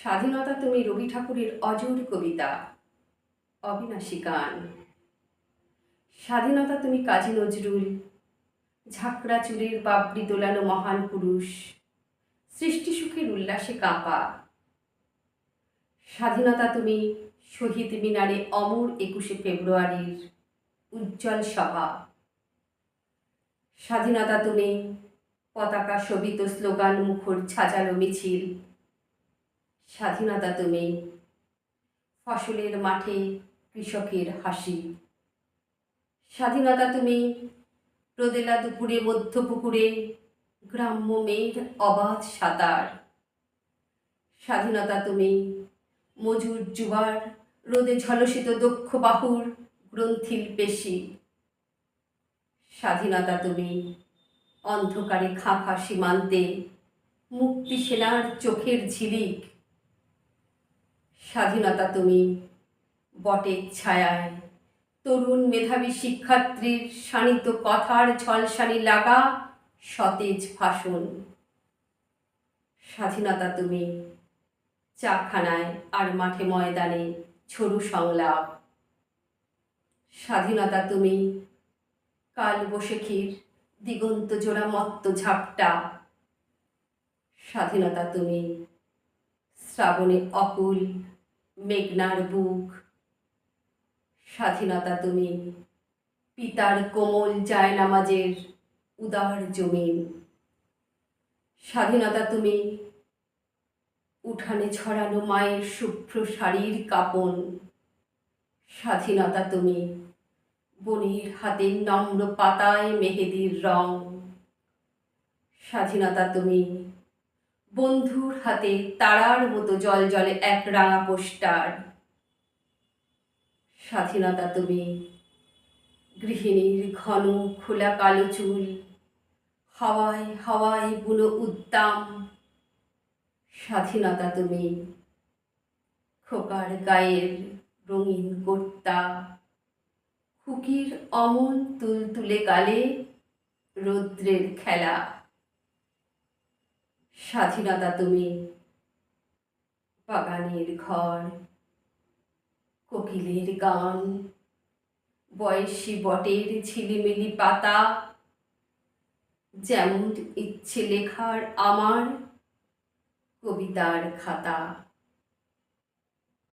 স্বাধীনতা তুমি রবি ঠাকুরের অজর কবিতা। অবিনাশী গান। স্বাধীনতা তুমি কাজী নজরুল। ঝাঁকড়া চুলের বাবরি দোলানো মহান পুরুষ। সৃষ্টি সুখের উল্লাসে কাঁপা। স্বাধীনতা তুমি শহীদ মিনারে অমর একুশে ফেব্রুয়ারির উজ্জ্বল সভা। স্বাধীনতা তুমি পতাকা শোভিত স্লোগান মুখর ছাজালো মিছিল। স্বাধীনতা তুমি। ফসলের মাঠে কৃষকের হাসি। স্বাধীনতা তুমি। প্রদেলা দুপুরে, মধ্য পুকুরে, গ্রাম্য মেয়ের অবাধ সাঁতার। স্বাধীনতা তুমি। মজুর জুয়ার, রোদে ঝলসিত দক্ষ বাহুর গ্রন্থিল পেশি। স্বাধীনতা তুমি। অন্ধকারে খাঁখা সীমান্তে, মুক্তি সেনার চোখের ঝিলিক। স্বাধীনতা তুমি বটের ছায়ায়। তরুণ মেধাবী শিক্ষার্থীর শানিত কথার ঝলসানি লাগা সতেজ ভাষণ। স্বাধীনতা তুমি চাখানায় আর মাঠে ময়দানে ছড়ু সংলাপ। স্বাধীনতা তুমি কাল বসেখির দিগন্ত জোড়া মত্ত ঝাপটা। স্বাধীনতা তুমি শ্রাবণে অকুল, মেঘনার বুক। স্বাধীনতা তুমি, পিতার কোমল জায়নামাজের উদার জমিন। স্বাধীনতা তুমি, উঠানে ছড়ানো মায়ের শুভ্র শাড়ির কাপন। স্বাধীনতা তুমি বনির হাতের নম্র পাতায় মেহেদির রং। স্বাধীনতা তুমি বন্ধুর হাতে তারার মতো জল জলে এক রাঙা পোস্টার স্বাধীনতা তুমি, গৃহিণীর ঘন খোলা কালো চুল, হাওয়ায় হাওয়ায় বুনো উদ্দাম স্বাধীনতা তুমি, খোকার গায়ের রঙিন কর্তা। খুকির অমন তুলতুলে গালে রৌদ্রের খেলা। স্বাধীনতা তুমি। বাগানের ঘর, কোকিলের গান, বয়সী বটের ঝিলিমিলি পাতা, যেমন ইচ্ছে লেখার আমার কবিতার খাতা।